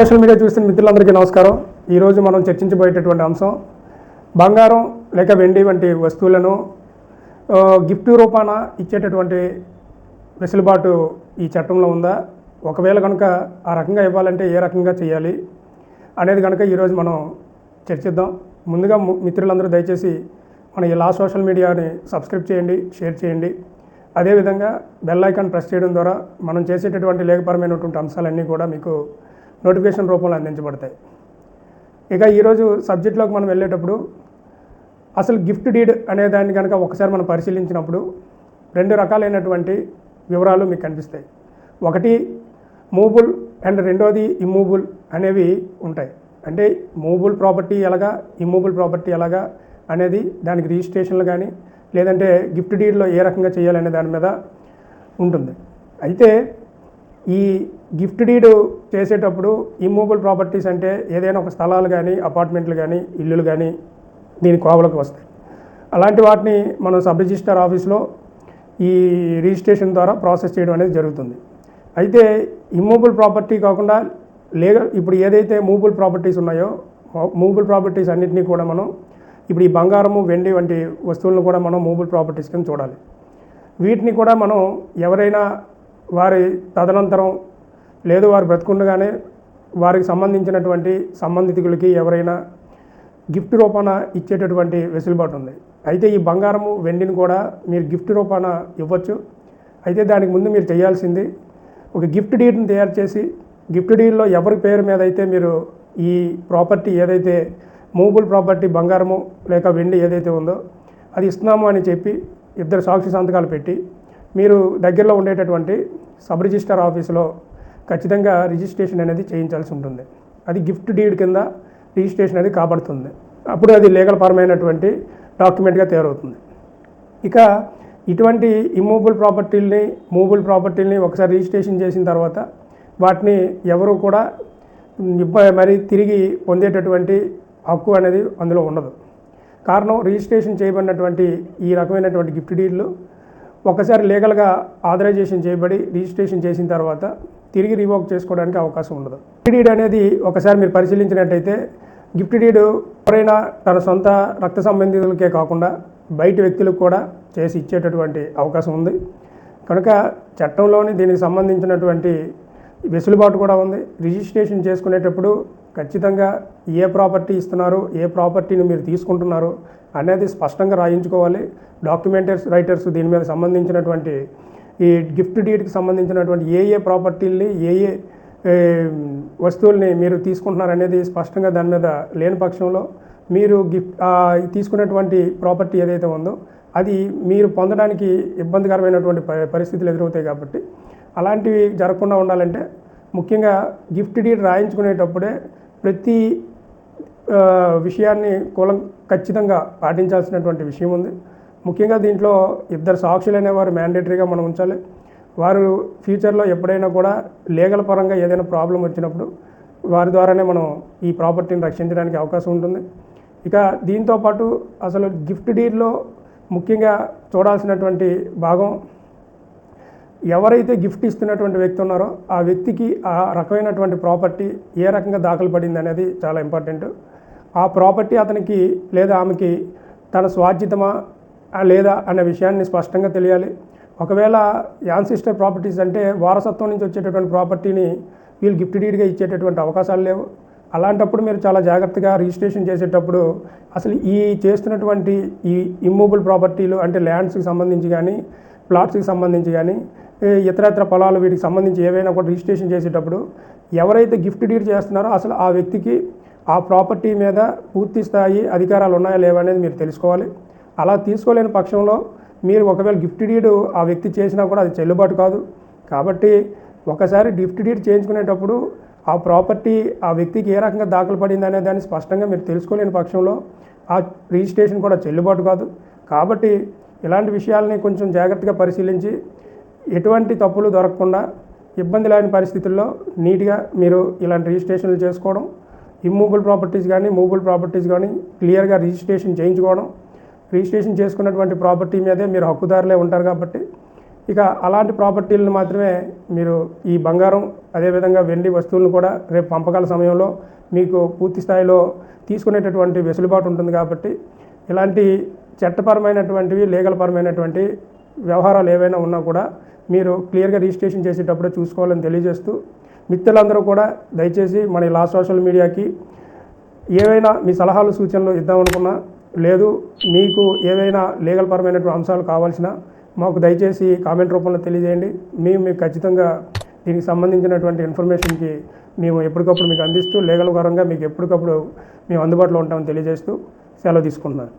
Social media చూసిన మిత్రులందరికీ నమస్కారం. ఈరోజు మనం చర్చించబోయేటటువంటి అంశం బంగారం లేక వెండి వంటి వస్తువులను గిఫ్ట్ రూపాన ఇచ్చేటటువంటి వెసులుబాటు ఈ చట్టంలో ఉందా? ఒకవేళ కనుక ఆ రకంగా ఇవ్వాలంటే ఏ రకంగా చేయాలి అనేది కనుక ఈరోజు మనం చర్చిద్దాం. ముందుగా మిత్రులందరూ దయచేసి మన ఈ లా సోషల్ మీడియాని సబ్స్క్రైబ్ చేయండి షేర్ చేయండి. అదేవిధంగా బెల్ ఐకాన్ ప్రెస్ చేయడం ద్వారా మనం చేసేటటువంటి లేఖపరమైనటువంటి అంశాలన్నీ కూడా మీకు నోటిఫికేషన్ రూపంలో అందించబడతాయి. ఇక ఈరోజు సబ్జెక్ట్లోకి మనం వెళ్ళేటప్పుడు అసలు గిఫ్ట్ డీడ్ అనే దాన్ని కనుక ఒకసారి మనం పరిశీలించినప్పుడు రెండు రకాలైనటువంటి వివరాలు మీకు కనిపిస్తాయి. ఒకటి మూబుల్ అండ్ రెండోది ఇమ్మూబుల్ అనేవి ఉంటాయి. అంటే మూబుల్ ప్రాపర్టీ ఎలాగా ఇమ్మూబుల్ ప్రాపర్టీ ఎలాగా అనేది దానికి రిజిస్ట్రేషన్లు కానీ లేదంటే గిఫ్ట్ డీడ్లో ఏ రకంగా చేయాలనే దాని మీద ఉంటుంది. అయితే ఈ గిఫ్ట్ డీడ్ చేసేటప్పుడు ఇమ్మూబుల్ ప్రాపర్టీస్ అంటే ఏదైనా ఒక స్థలాలు కానీ అపార్ట్మెంట్లు కానీ ఇల్లులు కానీ దీని కోవలకు వస్తాయి. అలాంటి వాటిని మనం సబ్ రిజిస్టర్ ఆఫీస్లో ఈ రిజిస్ట్రేషన్ ద్వారా ప్రాసెస్ చేయడం అనేది జరుగుతుంది. అయితే ఇమ్మూబుల్ ప్రాపర్టీ కాకుండా లేగల్ ఇప్పుడు ఏదైతే మూబుల్ ప్రాపర్టీస్ ఉన్నాయో మూబుల్ ప్రాపర్టీస్ అన్నింటినీ కూడా మనం ఇప్పుడు ఈ బంగారము వెండి వంటి వస్తువులను కూడా మనం మూబుల్ ప్రాపర్టీస్ కింద చూడాలి. వీటిని కూడా మనం ఎవరైనా వారి తదనంతరం లేదు వారు బ్రతుకుండగానే వారికి సంబంధించినటువంటి సంబంధితులకి ఎవరైనా గిఫ్ట్ రూపాన ఇచ్చేటటువంటి వెసులుబాటు ఉంది. అయితే ఈ బంగారము వెండిని కూడా మీరు గిఫ్ట్ రూపాన ఇవ్వచ్చు. అయితే దానికి ముందు మీరు చేయాల్సింది ఒక గిఫ్ట్ డీడ్ని తయారు చేసి గిఫ్ట్ డీడ్లో ఎవరి పేరు మీద అయితే మీరు ఈ ప్రాపర్టీ ఏదైతే మూవబుల్ ప్రాపర్టీ బంగారము లేక వెండి ఏదైతే ఉందో అది ఇస్తున్నాము అని చెప్పి ఇద్దరు సాక్షి సంతకాలు పెట్టి మీరు దగ్గరలో ఉండేటటువంటి సబ్ రిజిస్టర్ ఆఫీసులో ఖచ్చితంగా రిజిస్ట్రేషన్ అనేది చేయించాల్సి ఉంటుంది. అది గిఫ్ట్ డీడ్ కింద రిజిస్ట్రేషన్ అనేది కాబడుతుంది. అప్పుడు అది లీగల్ పరమైనటువంటి డాక్యుమెంట్గా తయారవుతుంది. ఇక ఇటువంటి ఇమ్మూబుల్ ప్రాపర్టీల్ని మూవబుల్ ప్రాపర్టీల్ని ఒకసారి రిజిస్ట్రేషన్ చేసిన తర్వాత వాటిని ఎవరు కూడా మరి తిరిగి పొందేటటువంటి హక్కు అనేది అందులో ఉండదు. కారణం రిజిస్ట్రేషన్ చేయబడినటువంటి ఈ రకమైనటువంటి గిఫ్ట్ డీడ్లు ఒకసారి లీగల్గా ఆథరైజేషన్ చేయబడి రిజిస్ట్రేషన్ చేసిన తర్వాత తిరిగి రివోక్ చేసుకోవడానికి అవకాశం ఉండదు. గిఫ్ట్ డీడ్ అనేది ఒకసారి మీరు పరిశీలించినట్టయితే గిఫ్ట్ డీడ్ ఎవరైనా తన సొంత రక్త సంబంధితులకే కాకుండా బయట వ్యక్తులకు కూడా చేసి ఇచ్చేటటువంటి అవకాశం ఉంది. కనుక చట్టంలోని దీనికి సంబంధించినటువంటి వెసులుబాటు కూడా ఉంది. రిజిస్ట్రేషన్ చేసుకునేటప్పుడు ఖచ్చితంగా ఏ ప్రాపర్టీ ఇస్తున్నారు ఏ ప్రాపర్టీని మీరు తీసుకుంటున్నారు అనేది స్పష్టంగా రాయించుకోవాలి. డాక్యుమెంటర్స్ రైటర్స్ దీని మీద సంబంధించినటువంటి ఈ గిఫ్ట్ డీడ్కి సంబంధించినటువంటి ఏ ఏ ప్రాపర్టీల్ని ఏ ఏ వస్తువుల్ని మీరు తీసుకుంటున్నారనేది స్పష్టంగా దాని మీద లేని పక్షంలో మీరు గిఫ్ట్ తీసుకున్నటువంటి ప్రాపర్టీ ఏదైతే ఉందో అది మీరు పొందడానికి ఇబ్బందికరమైనటువంటి ప- పరిస్థితులు ఎదురవుతాయి కాబట్టి అలాంటివి జరగకుండా ఉండాలంటే ముఖ్యంగా గిఫ్ట్ డీడ్ రాయించుకునేటప్పుడే ప్రతి విషయాన్ని కులం ఖచ్చితంగా పాటించాల్సినటువంటి విషయం ఉంది. ముఖ్యంగా దీంట్లో ఇద్దరు సాక్షులు అనేవారు మ్యాండేటరీగా మనం ఉంచాలి. వారు ఫ్యూచర్లో ఎప్పుడైనా కూడా లీగల్ పరంగా ఏదైనా ప్రాబ్లం వచ్చినప్పుడు వారి ద్వారానే మనం ఈ ప్రాపర్టీని రక్షించడానికి అవకాశం ఉంటుంది. ఇక దీంతో పాటు అసలు గిఫ్ట్ డీడ్లో ముఖ్యంగా చూడాల్సినటువంటి భాగం ఎవరైతే గిఫ్ట్ ఇస్తున్నటువంటి వ్యక్తి ఉన్నారో ఆ వ్యక్తికి ఆ రకమైనటువంటి ప్రాపర్టీ ఏ రకంగా దాఖలు పడింది అనేది చాలా ఇంపార్టెంట్ ఆ ప్రాపర్టీ అతనికి లేదా ఆమెకి తన స్వాధ్యతమా లేదా అనే విషయాన్ని స్పష్టంగా తెలియాలి. ఒకవేళ యాన్సిస్టర్ ప్రాపర్టీస్ అంటే వారసత్వం నుంచి వచ్చేటటువంటి ప్రాపర్టీని వీళ్ళు గిఫ్ట్ డీడ్గా ఇచ్చేటటువంటి అవకాశాలు లేవు. అలాంటప్పుడు మీరు చాలా జాగ్రత్తగా రిజిస్ట్రేషన్ చేసేటప్పుడు అసలు ఈ చేస్తున్నటువంటి ఈ ఇమ్మూబుల్ ప్రాపర్టీలు అంటే ల్యాండ్స్కి సంబంధించి కానీ ప్లాట్స్కి సంబంధించి కానీ ఇతరత్ర పొలాలు వీటికి సంబంధించి ఏవైనా కూడా రిజిస్ట్రేషన్ చేసేటప్పుడు ఎవరైతే గిఫ్ట్ డీడ్ చేస్తున్నారో అసలు ఆ వ్యక్తికి ఆ ప్రాపర్టీ మీద పూర్తి స్థాయి అధికారాలు ఉన్నాయా లేవనేది అనేది మీరు తెలుసుకోవాలి. అలా తీసుకోలేని పక్షంలో మీరు ఒకవేళ గిఫ్ట్ డీడ్ ఆ వ్యక్తి చేసినా కూడా అది చెల్లుబాటు కాదు. కాబట్టి ఒకసారి గిఫ్ట్ డీడ్ చేయించుకునేటప్పుడు ఆ ప్రాపర్టీ ఆ వ్యక్తికి ఏ రకంగా దాఖలు పడింది అనే దాన్ని స్పష్టంగా మీరు తెలుసుకోలేని పక్షంలో ఆ రిజిస్ట్రేషన్ కూడా చెల్లుబాటు కాదు. కాబట్టి ఇలాంటి విషయాలని కొంచెం జాగ్రత్తగా పరిశీలించి ఎటువంటి తప్పులు దొరకకుండా ఇబ్బంది లేని పరిస్థితుల్లో నీట్గా మీరు ఇలాంటి రిజిస్ట్రేషన్లు చేసుకోవడం ఇమ్మూబుల్ ప్రాపర్టీస్ కానీ మూబుల్ ప్రాపర్టీస్ కానీ క్లియర్గా రిజిస్ట్రేషన్ చేయించుకోవడం రిజిస్ట్రేషన్ చేసుకున్నటువంటి ప్రాపర్టీ మీదే మీరు హక్కుదారులే ఉంటారు కాబట్టి ఇక అలాంటి ప్రాపర్టీలను మాత్రమే మీరు ఈ బంగారం అదేవిధంగా వెండి వస్తువులను కూడా రేపు పంపకాల సమయంలో మీకు పూర్తి స్థాయిలో తీసుకునేటటువంటి వెసులుబాటు ఉంటుంది కాబట్టి ఇలాంటి చట్టపరమైనటువంటివి లీగల్ పరమైనటువంటి వ్యవహారాలు ఏవైనా ఉన్నా కూడా మీరు క్లియర్గా రిజిస్ట్రేషన్ చేసేటప్పుడే చూసుకోవాలని తెలియజేస్తూ మిత్రులందరూ కూడా దయచేసి మన ఈ లా సోషల్ మీడియాకి ఏవైనా మీ సలహాలు సూచనలు ఇద్దామనుకున్నా లేదు మీకు ఏవైనా లీగల్ పరమైనటువంటి అంశాలు కావాల్సిన మాకు దయచేసి కామెంట్ రూపంలో తెలియజేయండి. మేము మీకు ఖచ్చితంగా దీనికి సంబంధించినటువంటి ఇన్ఫర్మేషన్కి మేము ఎప్పటికప్పుడు మీకు అందిస్తూ లీగల్ పరంగా మీకు ఎప్పటికప్పుడు మేము అందుబాటులో ఉంటామని తెలియజేస్తూ సెలవు తీసుకుంటున్నాను.